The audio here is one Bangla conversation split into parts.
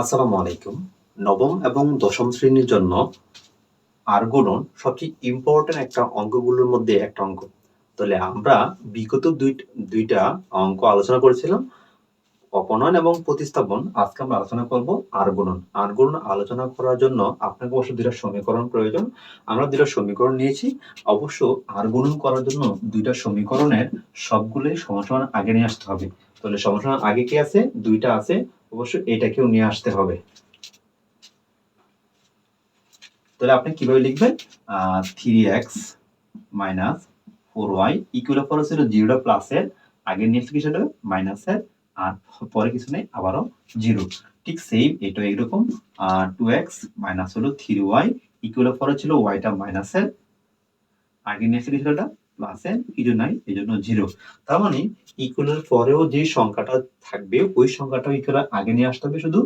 আসসালামু আলাইকুম। নবম এবং দশম শ্রেণির জন্য আর গুণন সবচেয়ে ইম্পর্টেন্ট একটা অঙ্কগুলোর মধ্যে একটা অঙ্ক। তাহলে আমরা বিগত দুই, দুইটা অঙ্ক আলোচনা করেছিলাম। অপনয়ন এবং প্রতিস্থাপন। আজকে আমরা আলোচনা করব আর গুণন। আর গুণন আলোচনা করার জন্য আপনাকে অবশ্য দুইটা সমীকরণ প্রয়োজন। আমরা দুইটা সমীকরণ নিয়েছি। অবশ্য আর গুণন করার জন্য দুইটা সমীকরণের সবগুলোই সমান আগে নিয়ে আসতে হবে। তাহলে সমান আগে কি আছে? দুইটা আছে। অবশ্যই এটাকেও নিয়ে আসতে হবে। তাহলে আপনি কীভাবে লিখবেন? Three X minus four Y equal four ছিল জিরোটা প্লাসের আগে নিয়ে কিছু হবে? মাইনাসের আর পরে কিছু নেই, আবারও জিরো ঠিক সেম এটা এরকম টু এক্স মাইনাস হলো থ্রি ওয়াই ইকুয়াল ফর ছিল ওয়াইটা মাইনাসের আগে নিয়ে কিছু প্লাসের কিছু নাই, এই জন্য জিরো তার মানে ইকুয়ালের পরেও যে সংখ্যাটা থাকবে, ওই সংখ্যাটা ইকুয়াল আগে নিয়ে আসতে হবে শুধু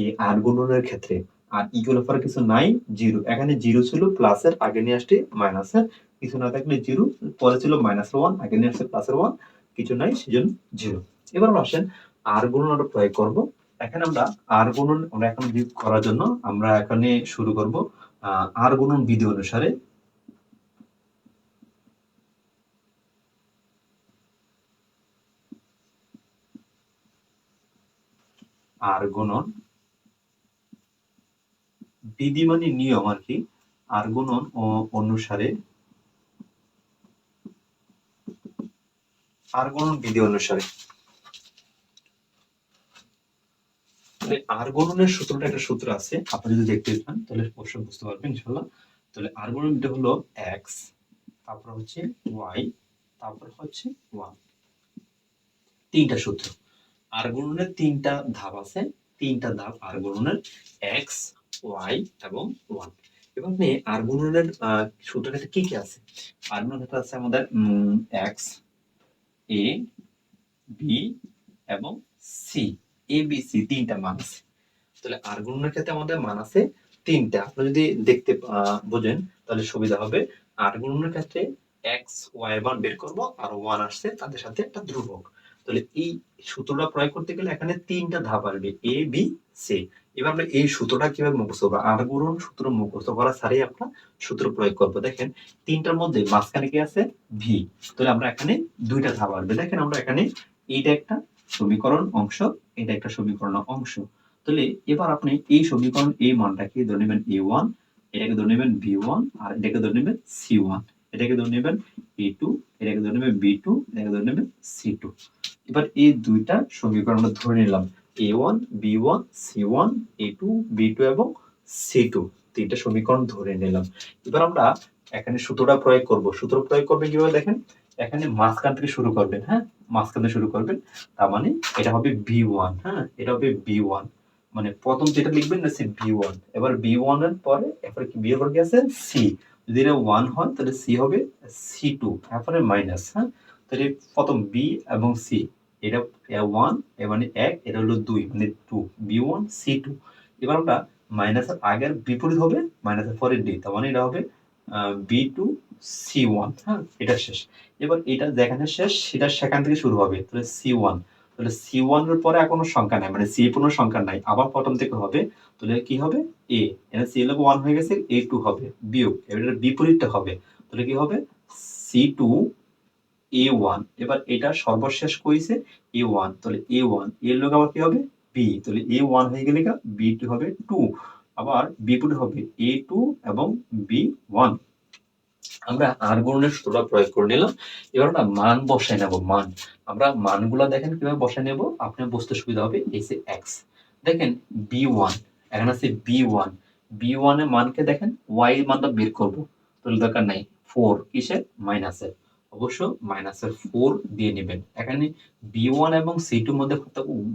এই আর গুণনের ক্ষেত্রে। আর ইকুয়ালের পরে কিছু নাই জিরো এখানে জিরো ছিল প্লাসের আগে নিয়ে আসছে মাইনাসের কিছু না থাকলে জিরো পরে ছিল মাইনাস ওয়ান আগে নিয়ে আসছে প্লাসের ওয়ান কিছু নাই, সেজন্য জিরো এবার আমরা আসেন আর গুণন আমরা প্রয়োগ করব। এখানে আমরা আর গুণন, আমরা এখন করার জন্য আমরা এখানে শুরু করব আর গুণন বিধি অনুসারে। আর গুণন বিধি মানে নিয়ম আর কি, আর গুণন অনুসারে, আর গুণন বিধি অনুসারে। আর গুণনের সূত্রটা একটা সূত্র আছে, আপনি যদি দেখতে চান, তাহলে অবশ্যই বুঝতে পারবেন ইনশাল্লাহ তাহলে আর গুণন বিধি হলো এক্স তারপর হচ্ছে ওয়াই তারপর হচ্ছে ওয়ান তিনটা সূত্র। আর গুণনের তিনটা ধাপ আছে, তিনটা ধাপ আর গুণনের এক্স ওয়াই এবং ওয়ান এবং আর গুণনের সূত্রটা কি কি আছে? আর গুণনের আছে আমাদের এক্স এ বি এবং সি এ বি সি তিনটা মান আছে। তাহলে আর গুণনের ক্ষেত্রে আমাদের মান আছে তিনটা। আপনি যদি দেখতে বোঝেন, তাহলে সুবিধা হবে। আর গুণনের ক্ষেত্রে এক্স ওয়াই মান বের করব, আর ওয়ান আসছে তাদের সাথে একটা ধ্রুবক। তাহলে এই সূত্রটা প্রয়োগ করতে গেলে এখানে তিনটা ধাপ আসবে এ বি সি এবার আমরা এই সূত্রটা কীভাবে মুখস্থ করব? আর গুরুন সূত্র মুখস্থ করা ছাড়াই আমরা সূত্র প্রয়োগ করব। দেখেন, তিনটার মধ্যে মাঝখানে কি আছে? ভি তাহলে আমরা এখানে দুইটা ধাপ আসবে। দেখেন, আমরা এখানে এইটা একটা সমীকরণ অংশ, এটা একটা সমীকরণ অংশ। তাহলে এবার আপনি এই সমীকরণ এই মানটাকে ধরে নেবেন এ ওয়ান এটাকে ধরে নেবেন বি ওয়ান আর এটাকে ধরে নেবেন সি ওয়ান এটাকে ধরে নেবেন এ টু এটাকে ধরে নেবেন বি টু এটাকে ধরে নেবেন সি টু এবার এই দুইটা সমীকরণ আমরা ধরে নিলাম A one B one C one A two B two এবং সি টু তিনটা সমীকরণ ধরে নিলাম। এবার আমরা এখানে সূত্রটা প্রয়োগ করব। সূত্র প্রয়োগ করবে কীভাবে দেখেন? এখানে মাঝখান থেকে শুরু করবেন হ্যাঁ? মাঝখান থেকে শুরু করবেন। তার মানে এটা হবে বি ওয়ান হ্যাঁ? এটা হবে বি ওয়ান মানে প্রথম যেটা লিখবেন না সে বি ওয়ান এবার বি ওয়ানের পরে, এরপরে কি বি এর পরে কি আছে? সি যদি এটা ওয়ান হয়, তাহলে সি হবে সি টু তারপরে মাইনাস হ্যাঁ? তাহলে প্রথম বি এবং সি এটা ওয়ান মানে এক, এটা হলো দুই মানে two B one C two এবার আমরা মাইনাসের আগের বিপরীত হবে মাইনাসের পরে ডি তার মানে এটা হবে বি টু সি ওয়ান হ্যাঁ? এটা শেষ। এবার এটা যেখানে শেষ, সেটা সেখান থেকে শুরু হবে, তাহলে সি ওয়ান তাহলে সি ওয়ানের পরে আর কোনো সংখ্যা নাই মানে সি কোনো সংখ্যা নাই, আবার প্রথম থেকে হবে তাহলে কি হবে? এ এটা সি এল ওয়ান হয়ে গেছে এ টু হবে, বিয়োগ। এবার বিপরীতটা হবে। তাহলে কি হবে? সি টু এ ওয়ান এবার এটা সর্বশেষ কইছে এ ওয়ান তাহলে এ ওয়ানের লোক আবার কি হবে? বি তাহলে এ ওয়ান হয়ে গেলে বি টু হবে টু আবার বিপরীত হবে এ টু এবং বি ওয়ান আমরা আর গুণের সূত্রটা প্রয়োগ করে নিলাম। এবার আমরা মান বসাই নেব, মান। আমরা মানগুলো দেখেন কীভাবে বসাই নেব? আপনার বুঝতে সুবিধা হবে এসে এক্স দেখেন বি ওয়ান এখানে আছে বি ওয়ান বি ওয়ানের মানকে দেখেন ওয়াই মানটা বের করব, তাহলে দরকার নাই ফোর কিসের? মাইনাসের অবশ্য মাইনাসের ফোর দিয়ে নেবেন। এখানে বি ওয়ান এবং সি টুর মধ্যে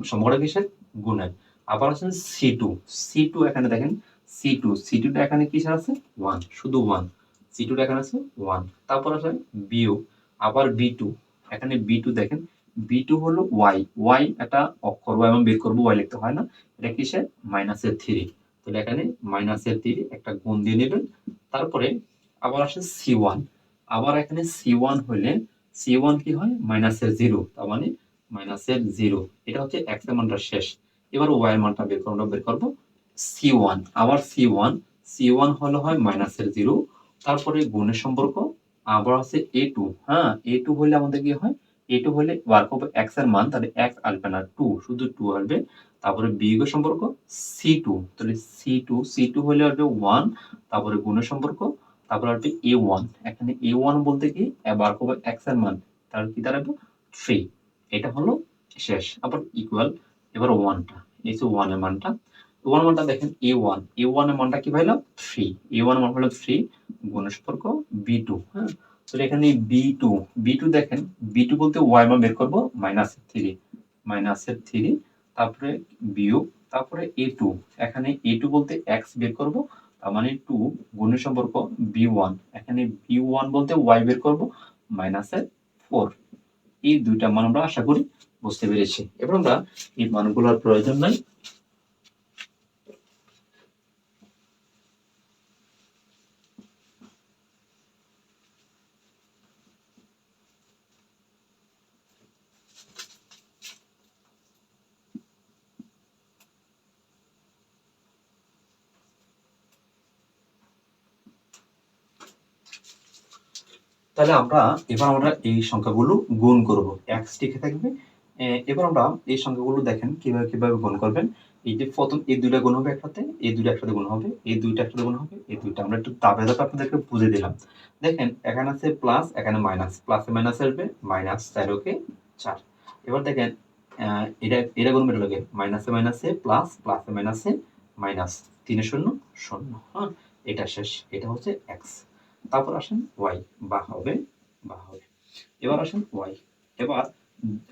সম্পর্কটা কিসের? গুণের। আবার আছে সি টু সি টু এখানে দেখেন সি টু সি টুটা এখানে কিসের আছে? ওয়ান শুধু ওয়ান সি টুটা এখানে আছে ওয়ান তারপর আছে বিও আবার বি টু এখানে বি টু দেখেন বি টু হলো ওয়াই ওয়াই একটা অক্ষর ওয়াই বের করব ওয়াই লিখতে হয় না। এটা কিসের? মাইনাসের থ্রি। তাহলে এখানে মাইনাসের থ্রি একটা গুণ দিয়ে নেবেন। তারপরে আবার আসে সি ওয়ান আবার এখানে সি ওয়ান হলে সি ওয়ান কি হয়? মাইনাসের জিরো তার মানে মাইনাসের জিরো এটা হচ্ছে এক্সের মানটা শেষ। এবার ওয়াই এর মানটা বের করব বের করব সি ওয়ান আবার সি ওয়ান সি ওয়ান হলো হয় মাইনাসের জিরো তারপরে গুণের সম্পর্ক আবার আছে এ টু হ্যাঁ এ টু হলে আমাদের কি হয়? এ টু হলে ওয়ার্ক হবে এক্সের মান, তাহলে এক্স আসবে না টু শুধু টু আসবে। তারপরে বিয়োগের সম্পর্ক সি টু তাহলে সি টু সি টু হলে আসবে ওয়ান তারপরে গুণের সম্পর্ক, তারপরে আসবে এ ওয়ান এখানে এ ওয়ান বলতে কি? ওয়ার্ক হবে এক্সের মান, তাহলে কি দাঁড়াবে? থ্রি এটা হলো শেষ। আবার ইকুয়াল এবার ওয়ানটা এই যে ওয়ানের মানটা। ওয়ান মানটা দেখেন এ ওয়ান এ ওয়ানের মানটা কি পাইলাম থ্রি এ ওয়ান মান হলো থ্রি গুণের সম্পর্ক বি টু হ্যাঁ? তো এখানে বি টু বি টু দেখেন বি টু বলতে ওয়াই মান বের করব মাইনাস থ্রি মাইনাসের থ্রি, তারপরে বিয়োগ, তারপরে এ টু এখানে এ টু বলতে এক্স বের করব, তার মানে টু গুণের সম্পর্ক বি ওয়ান এখানে বি ওয়ান বলতে ওয়াই বের করব মাইনাসের ফোর এই দুইটা মান আমরা আশা করি বুঝতে পেরেছি। এবার আমরা এই মানগুলোর প্রয়োজন নাই। তাহলে আমরা এবার আমরা এই সংখ্যাগুলো গুণ করব। এক্স লিখে থাকবে। এবার আমরা এই সংখ্যাগুলো দেখেন কীভাবে কীভাবে গুণ করবেন। এই যে প্রথম এই দুইটা গুণ হবে একসাথে, এই দুইটা একসাথে গুণ হবে, এই দুইটা একসাথে গুণ হবে, এই দুইটা। আমরা একটু তাপে তাপে আপনাদেরকে বুঝে দিলাম। দেখেন এখানে আছে প্লাস এখানে মাইনাস প্লাসে মাইনাস আসবে মাইনাস চার, ওকে চার। এবার দেখেন এটা এটা গুণ বের লাগে মাইনাসে মাইনাসে প্লাস প্লাসে মাইনাসে মাইনাস তিনে শূন্য শূন্য হ্যাঁ? এটা শেষ। এটা হচ্ছে এক্স তারপর আসেন ওয়াই, বা হবে বা হবে। এবার আসেন ওয়াই। এবার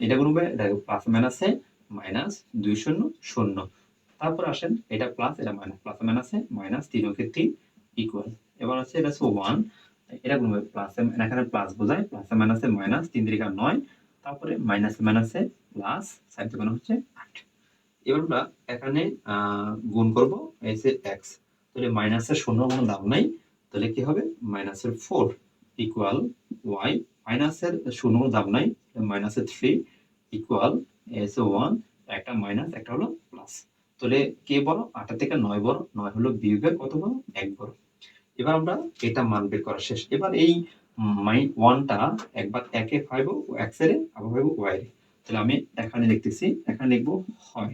এটা গুনবে এটা প্লাস মাইনাসে মাইনাস দুই শূন্য শূন্য। তারপর আসেন এটা প্লাস এটা মাইনাস প্লাস মাইনাসে মাইনাস তিন ওকে তিন ইকুয়াল এবার আছে এটা হচ্ছে ওয়ান এটা গুনবে প্লাস এখানে প্লাস বোঝায় প্লাস মাইনাসে মাইনাস তিন তিরিকা নয়। তারপরে মাইনাস মাইনাসে প্লাস সাইড থেকে হচ্ছে আট। এবার আমরা এখানে গুণ করব যে এক্স তাহলে মাইনাসের শূন্য কোনো দাম নাই। তাহলে কি হবে? মাইনাসের ফোর ইকুয়াল ওয়াই মাইনাসের শূন্য দাম নাই, মাইনাসের থ্রি ইকুয়াল এস ওয়ান একটা মাইনাস একটা হলো প্লাস তাহলে কে বড় আটটা থেকে নয় বড় নয় হলো বিয়োগের কত বড় এক বড় এবার আমরা এটা মান বের করা শেষ। এবার এই মাই ওয়ানটা একবার একে ফাইভ এক্সের, আবার ফাইভ ওয়াই তাহলে আমি এখানে লিখতেছি এখানে লিখব হয়।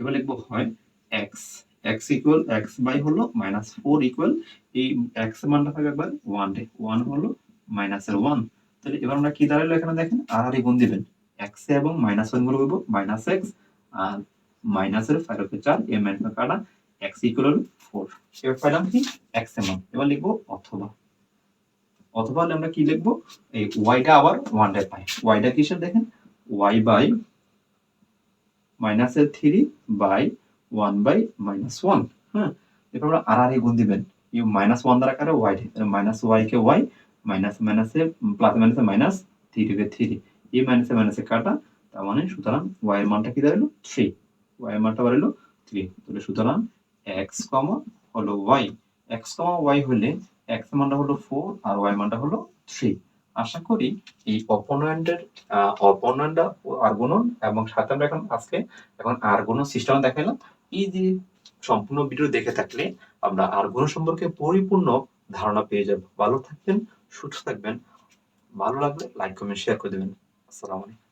এবার লিখব হয় X X equal X by হলো মাইনাস ফোর ইকুয়াল এই এক্সের মানটা থাকবে একবার ওয়ান ওয়ান হলো মাইনাসের ওয়ান তাহলে এবার আমরা কি দাঁড়াল এখানে দেখেন? আর আর গুণ দিবেন। এক্স এবং মাইনাস ওয়ানগুলো করব মাইনাস এক্স আর মাইনাসের ফাইভ হচ্ছে চার, এর মান কাটা এক্স ইকুয়াল ফোর এবার পাইলাম কি? এক্সের মান। এবার লিখব অথবা। অথবা আমরা কি লিখব? এই ওয়াইটা আবার ওয়ান ডে পাই। ওয়াইটা কিসের দেখেন? ওয়াই বাই মাইনাসের three by one by minus one হ্যাঁ এরপর আমরা আর আর গুণ দিবেন। ইউ মাইনাস ওয়ান দ্বারা কারে ওয়াই মাইনাস ওয়াই কে ওয়াই মাইনাস মাইনাসে প্লাস মাইনাসে মাইনাস থ্রি কে থ্রি এই মাইনাসে মাইনাসে কাটা, তার মানে সুতরাং ওয়াই এর মানটা কি দাঁড়াল? থ্রি ওয়াই এর মানটা বাড়ালো থ্রি তাহলে সুতরাং এক্স কমা হলো ওয়াই এক্স কমা ওয়াই হলে এক্স মানটা হলো ফোর আর ওয়াই মানটা হলো থ্রি আশা করি এই অপোনেন্টের অপোনেন্ট আর গুণন এবং সাথে আমরা এখন আজকে এখন আর গুণন সিস্টেম দেখাইলাম। এই যে সম্পূর্ণ ভিডিও দেখে থাকলে আমরা আর গুণ সম্পর্কে পরিপূর্ণ ধারণা পেয়ে যাব। ভালো থাকবেন, সুস্থ থাকবেন। ভালো লাগলে লাইক কমেন্ট শেয়ার করে দেবেন। আসসালামু আলাইকুম।